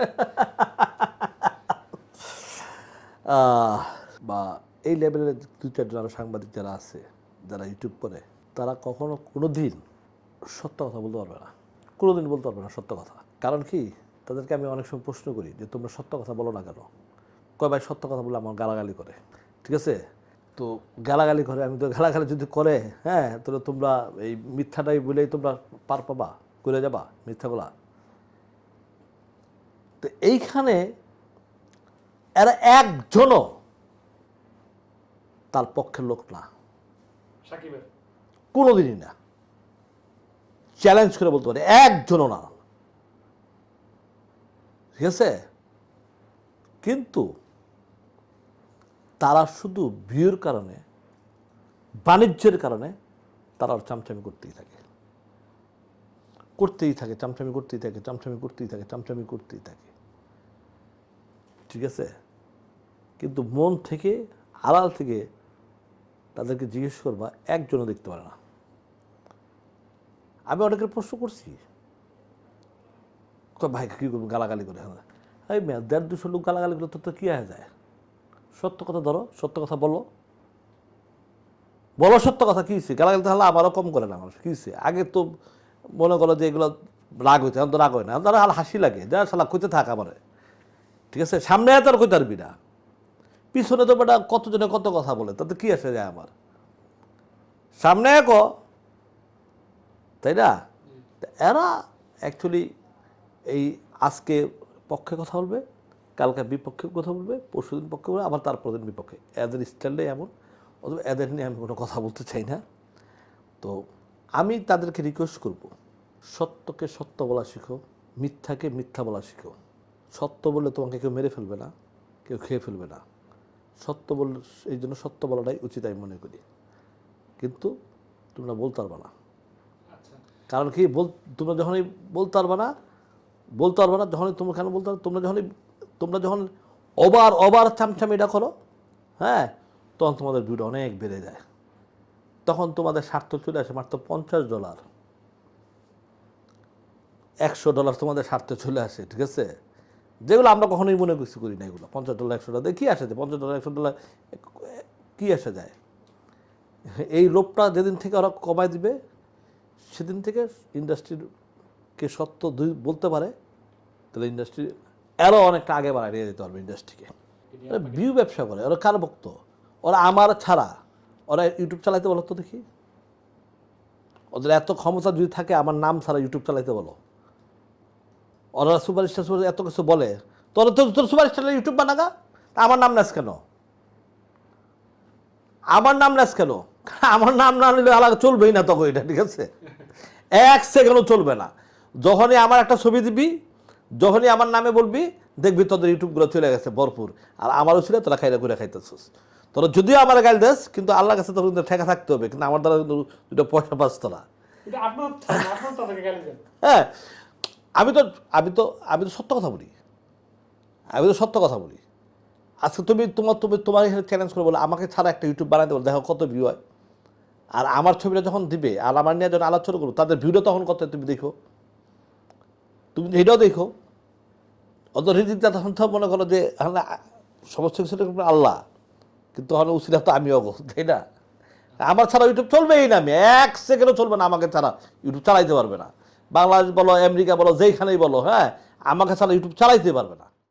বা এই লেভেলের দুই চারজন আরও সাংবাদিক যারা আছে, যারা ইউটিউব করে, তারা কখনো কোনো দিন সত্য কথা বলতে পারবে না। কোনো দিন বলতে পারবে না সত্য কথা। কারণ কি? তাদেরকে আমি অনেক সময় প্রশ্ন করি যে, তোমরা সত্য কথা বলো না কেন? কয়, ভাই, সত্য কথা বলে আমার গালাগালি করে। ঠিক আছে? তো গালাগালি করে, আমি তো গালাগালি যদি করে হ্যাঁ তাহলে তোমরা এই মিথ্যাটাই বলেই তোমরা পার পাবা, করে যাবা মিথ্যাগুলা। তো এইখানে এরা একজনও তার পক্ষের লোক না। কোনোদিনই না। চ্যালেঞ্জ করে বলতে পারে একজনও না। ঠিক আছে? কিন্তু তারা শুধু ভিউর কারণে বাণিজ্যের কারণে তারা চামচামি করতেই থাকে। করতেই থাকে চামচামি করতেই থাকে চামচামি করতেই থাকে চামচামি করতেই থাকে। ঠিক আছে? কিন্তু মন থেকে আড়াল থেকে তাদেরকে জিজ্ঞেস করবা, একজনও দেখতে পারে না। আমি অনেকের প্রশ্ন করছি। ভাই, কী করব? গালাগালি করে হ্যাঁ? এই মেয়ে, দেড় দুশো লোক গালাগালি করে তোর তো কী হয়ে যায়? সত্য কথা ধরো, সত্য কথা বলো। বলো সত্য কথা, কী হয়েছে? গালাগালি তাহলে আবারও কম করে না মানুষ, কী হয়েছে? আগে তো মনে করো যে এগুলো রাগ হইতে, এখন তো রাগ হয় না। তারা হাসি লাগে, যা শালা কইতে থাক আমারে। ঠিক আছে? সামনে এত আর কইতে পারবি না। পিছনে তো বেটা কতজনে কত কথা বলে, তাতে কি আসে যায় আমার? সামনে এক তাই না? এরা অ্যাকচুয়ালি এই আজকে পক্ষে কথা বলবে, কালকে বিপক্ষে কথা বলবে পরশুদিন পক্ষে বলবে, আবার তারপর দিন বিপক্ষে। এদের স্টাইলটাই এমন, অথবা এদের নিয়ে আমি কোনো কথা বলতে চাই না। তো আমি তাদেরকে রিকোয়েস্ট করব, সত্যকে সত্য বলা শিখো, মিথ্যাকে মিথ্যা বলা শিখো। সত্য বললে তোমাকে কেউ মেরে ফেলবে না কেউ খেয়ে ফেলবে না। সত্য বল এই জন্য সত্য বলাটাই উচিত আমি মনে করি। কিন্তু তোমরা বলতে পারবে না। আচ্ছা। কারণ কি? বল তোমরা যখনই বলতে পারবে না বলতে পারবে না যখনই তোমরা কেন বলতে পারবে তোমরা যখনই তোমরা যখন ওবার ওবার চামচাম এটা করো হ্যাঁ তখন তোমাদের ভিউটা অনেক বেড়ে যায়। তখন তোমাদের স্বার্থ চলে আসে মাত্র পঞ্চাশ ডলার। একশো ডলার তোমাদের স্বার্থে চলে আসে ঠিক আছে? যেগুলো আমরা কখনোই মনে কিছু করি না এগুলো। পঞ্চাশ ডলার একশো ডলার কী আসে যায়? পঞ্চাশ ডলার একশো ডলার কী আসে যায়? এই লোভটা যেদিন থেকে ওরা কমায় দিবে, সেদিন থেকে ইন্ডাস্ট্রিকে সত্য দুই বলতে পারে, তাহলে ইন্ডাস্ট্রি আরও অনেকটা আগে বাড়ায় নিয়ে যেতে পারবে ইন্ডাস্ট্রিকে। ভিউ ব্যবসা করে, ওরা কার ভক্ত ওরা আমার ছাড়া, ওরা ইউটিউব চালাইতে বলো তো দেখি। ওদের এত ক্ষমতা যদি থাকে, আমার নাম ছাড়া ইউটিউব চালাইতে বলো। ওরা সুপারস্টার সুপার এত কিছু বলে। তোর তোর তোর সুপারস্টার ইউটিউব বানাগা? তা আমার নাম নাচ কেন? আমার নাম নাচ কেন? আমার নাম না নিলে আলাদা চলবেই না তখন এটা ঠিক আছে? এক সেকেন্ডও চলবে না। যখনই আমার একটা ছবি দিবি যখনই আমার নামে বলবি দেখবি তোদের ইউটিউবগুলো চলে গেছে ভরপুর। আর আমারও ছিল তোরা খাইলে ঘুরে খাইতেছিস। তোরা যদিও আমার গাল দেস কিন্তু আল্লাহ কাছে তোর কিন্তু ঠেকা থাকতে হবে কিন্তু আমার দ্বারা কিন্তু দুটো পয়সা পাস তোরা। দেন। হ্যাঁ আমি তো আমি তো আমি তো সত্য কথা বলি। আমি তো সত্য কথা বলি। আজকে তুমি তোমার তুমি তোমার এখানে চ্যালেঞ্জ করে বলো আমাকে ছাড়া একটা ইউটিউব বানাতে বলো দেখো কত ভিউ হয়। আর আমার ছবিটা যখন দিবে আর আমার নিয়ে যখন আলোচনা করব তাদের ভিডিও তখন কত তুমি দেখো। তুমি এটাও দেখো। অত রীতিটা তখন তো মনে করো যে হ্যাঁ, সমস্ত কিছু আল্লাহ। কিন্তু হলো উচিত তো আমিও তাই না? আমার ছাড়া ইউটিউব চলবেই না আমি এক সেকেন্ডও চলবে না আমাকে ছাড়া। ইউটিউব চালাইতে পারবে না। বাংলাদেশ বলো আমেরিকা বলো যেইখানেই বলো হ্যাঁ আমাকে ছাড়া ইউটিউব চালাইতে পারবে না।